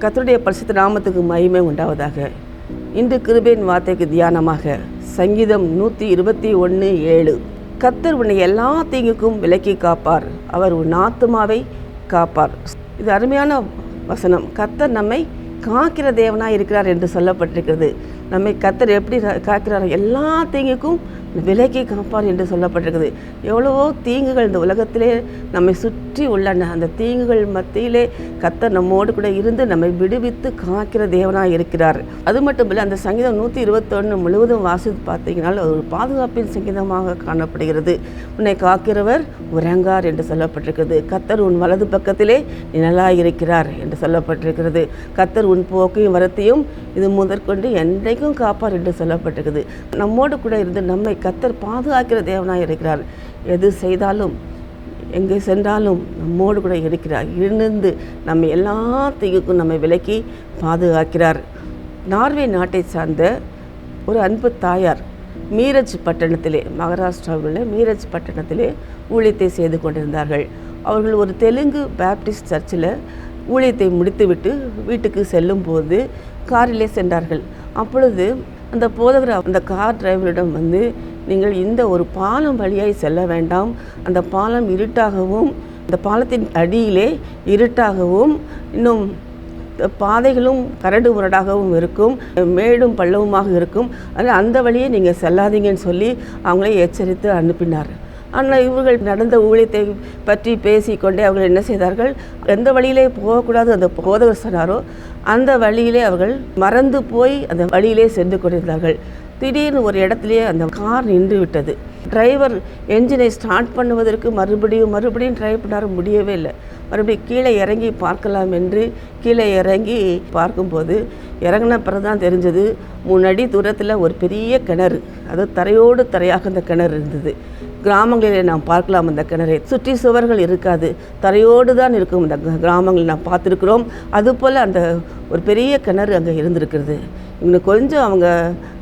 கத்தருடைய பரிசுத்த நாமத்துக்கு மகிமை உண்டாவதாக. இன்று கிருபையின் வார்த்தைக்கு தியானமாக சங்கீதம் நூற்றி இருபத்தி ஒன்று ஏழு. கத்தர் உன்னை எல்லா தீங்குக்கும் விலக்கி காப்பார். அவர் உன் ஆத்மாவை காப்பார். இது அருமையான வசனம். கத்தர் நம்மை காக்கிற தேவனாக இருக்கிறார் என்று சொல்லப்பட்டிருக்கிறது. நம்மை கத்தர் எப்படி காக்கிறார் எல்லா தீங்குக்கும் விலகி காப்பார் என்று சொல்லப்பட்டிருக்குது. எவ்வளவோ தீங்குகள் இந்த உலகத்திலே நம்மை சுற்றி உள்ளன. அந்த தீங்குகள் மத்தியிலே கத்த நம்மோடு கூட இருந்து நம்மை விடுவித்து காக்கிற தேவனாக இருக்கிறார். அது மட்டும் இல்லை அந்த சங்கீதம் நூற்றி இருபத்தொன்று முழுவதும் வாசித்து பார்த்தீங்கன்னா ஒரு பாதுகாப்பின் சங்கீதமாக காணப்படுகிறது. உன்னை காக்கிறவர் உறங்கார் என்று சொல்லப்பட்டிருக்கிறது. கத்தர் உன் வலது பக்கத்திலே நிழலாய் இருக்கிறார் என்று சொல்லப்பட்டிருக்கிறது. கத்தர் உன் போக்கையும் வரத்தையும் இது முதற்கொண்டு என்றைக்கும் காப்பார் என்று சொல்லப்பட்டிருக்குது. நம்மோடு கூட இருந்து நம்மை கத்தர் பாதுகாக்கிற தேவனாக இருக்கிறார். எது செய்தாலும் எங்கே சென்றாலும் நம்மோடு கூட இருக்கிறார். இருந்து நம்ம எல்லா தீங்குக்கும் நம்மை விலக்கி பாதுகாக்கிறார். நார்வே நாட்டை சார்ந்த ஒரு அன்பு தாயார் மீரஜ் பட்டணத்திலே மகாராஷ்டிராவில் மீரஜ் பட்டணத்திலே ஊழியத்தை செய்து கொண்டிருந்தார்கள். அவர்கள் ஒரு தெலுங்கு பேப்டிஸ்ட் சர்ச்சில் ஊழியத்தை முடித்துவிட்டு வீட்டுக்கு செல்லும்போது காரிலே சென்றார்கள். அப்பொழுது அந்த போதகர் அந்த கார் டிரைவரிடம் வந்து நீங்கள் இந்த ஒரு பாலம் வழியாய் செல்ல வேண்டாம். அந்த பாலம் இருட்டாகவும் அந்த பாலத்தின் அடியிலே இருட்டாகவும் இன்னும் பாதைகளும் கரடு முரடாகவும் இருக்கும் மேடும் பள்ளவுமாக இருக்கும். அதனால் அந்த வழியே நீங்கள் செல்லாதீங்கன்னு சொல்லி அவங்களே எச்சரித்து அனுப்பினார். ஆனால் இவர்கள் நடந்த ஊழியத்தை பற்றி பேசிக்கொண்டே அவர்கள் என்ன செய்தார்கள்? எந்த வழியிலே போகக்கூடாது அந்த போதவர் சொன்னாரோ அந்த வழியிலே அவர்கள் மறந்து போய் அந்த வழியிலே சென்று கொண்டிருந்தார்கள். திடீர்னு ஒரு இடத்துலையே அந்த கார் நின்று விட்டது. டிரைவர் என்ஜினை ஸ்டார்ட் பண்ணுவதற்கு மறுபடியும் மறுபடியும் ட்ரை பண்ணார் முடியவே இல்லை. மறுபடியும் கீழே இறங்கி பார்க்கலாம் என்று கீழே இறங்கி பார்க்கும்போது இறங்கின பிறகு தான் தெரிஞ்சது முன்னாடி தூரத்தில் ஒரு பெரிய கிணறு. அது தரையோடு தரையாக அந்த கிணறு இருந்தது. கிராமங்களிலே நாம் பார்க்கலாம் அந்த கிணறை. சுற்றி சுவர்கள் இருக்காது. தரையோடு தான் இருக்கும் இந்த கிராமங்களில் நாம் பார்த்துருக்குறோம். அதுபோல் அந்த ஒரு பெரிய கிணறு அங்கே இருந்திருக்கிறது. இன்னும் கொஞ்சம் அவங்க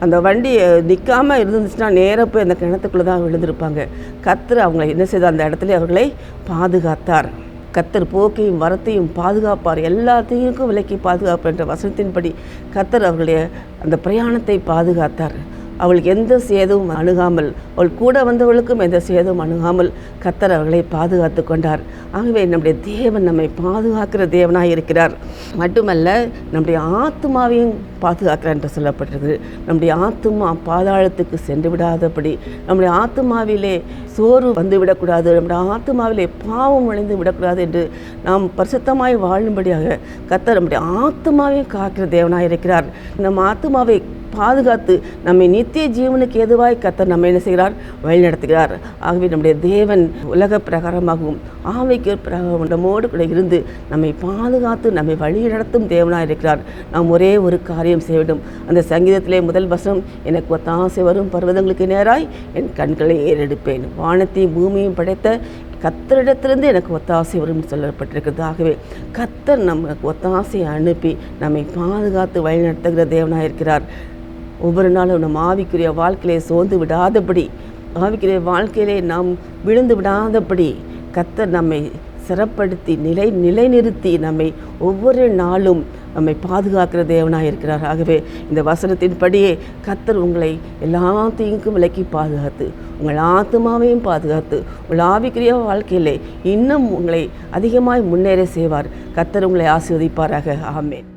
அந்த வண்டி நிற்காமல் இருந்துச்சுன்னா நேராக போய் அந்த கிணத்துக்குள்ளே தான் விழுந்திருப்பாங்க. கத்தர் அவங்களை என்ன செய்தார்? அந்த இடத்துல அவர்களை பாதுகாத்தார். கத்தர் போக்கையும் வரத்தையும் பாதுகாப்பார். எல்லாத்தையும் விலக்கி பாதுகாப்பு என்ற வசனத்தின்படி கத்தர் அவர்களுடைய அந்த பிரயாணத்தை பாதுகாத்தார். அவளுக்கு எந்த சேதமும் அணுகாமல் அவள் கூட வந்தவளுக்கும் எந்த சேதமும் அணுகாமல் கத்தர் அவர்களை பாதுகாத்து கொண்டார். ஆகவே நம்முடைய தேவன் நம்மை பாதுகாக்கிற தேவனாக இருக்கிறார். மட்டுமல்ல நம்முடைய ஆத்மாவையும் பாதுகாக்கிறார் என்று சொல்லப்பட்டிருக்கு நம்முடைய ஆத்மா பாதாளத்துக்கு சென்று விடாதபடி நம்முடைய ஆத்மாவிலே சோறு வந்து விடக்கூடாது நம்முடைய ஆத்மாவிலே பாவம் விளைந்து விடக்கூடாது என்று நாம் பரிசுத்தமாய் வாழும்படியாக கத்தர் நம்முடைய ஆத்மாவையும் காக்கிற தேவனாக இருக்கிறார். நம்ம ஆத்மாவை பாதுகாத்து நம்மை நித்திய ஜீவனுக்கு எதுவாய் கத்தர் நம்ம என்ன செய்கிறார்? வழிநடத்துகிறார். ஆகவே நம்முடைய தேவன் உலக பிரகாரமாகவும் ஆவிக்கு பிரகாரமோடு கூட இருந்து நம்மை பாதுகாத்து நம்மை வழிநடத்தும் தேவனாக இருக்கிறார். நாம் ஒரே ஒரு காரியம் செய்ய வேண்டும். அந்த சங்கீதத்திலே முதல் வசனம் எனக்கு ஒத்தாசை வரும் பர்வதங்களுக்கு நேராய் என் கண்களை ஏறெடுப்பேன். வானத்தையும் பூமியும் படைத்த கத்தரிடத்திலிருந்து எனக்கு ஒத்தாசை வரும்னு சொல்லப்பட்டிருக்கிறது. ஆகவே கத்தர் நமக்கு ஒத்தாசையை அனுப்பி நம்மை பாதுகாத்து வழிநடத்துகிற தேவனாக இருக்கிறார். ஒவ்வொரு நாளும் நம் ஆவிக்குரிய வாழ்க்கையிலே சோர்ந்து விடாதபடி ஆவிக்குரிய வாழ்க்கையிலே நாம் விழுந்து விடாதபடி கத்தர் நம்மை சிறப்படுத்தி நிலை நிலைநிறுத்தி நம்மை ஒவ்வொரு நாளும் நம்மை பாதுகாக்கிற தேவனாக இருக்கிறார். ஆகவே இந்த வசனத்தின்படியே கத்தர் உங்களை எல்லாத்தையும் விலக்கி பாதுகாத்து உங்கள் ஆத்மாவையும் பாதுகாத்து உங்கள் ஆவிக்குரிய வாழ்க்கையிலே இன்னும் உங்களை அதிகமாய் முன்னேற செய்வார். கத்தர் உங்களை ஆசீர்வதிப்பாராக. ஆமேன்.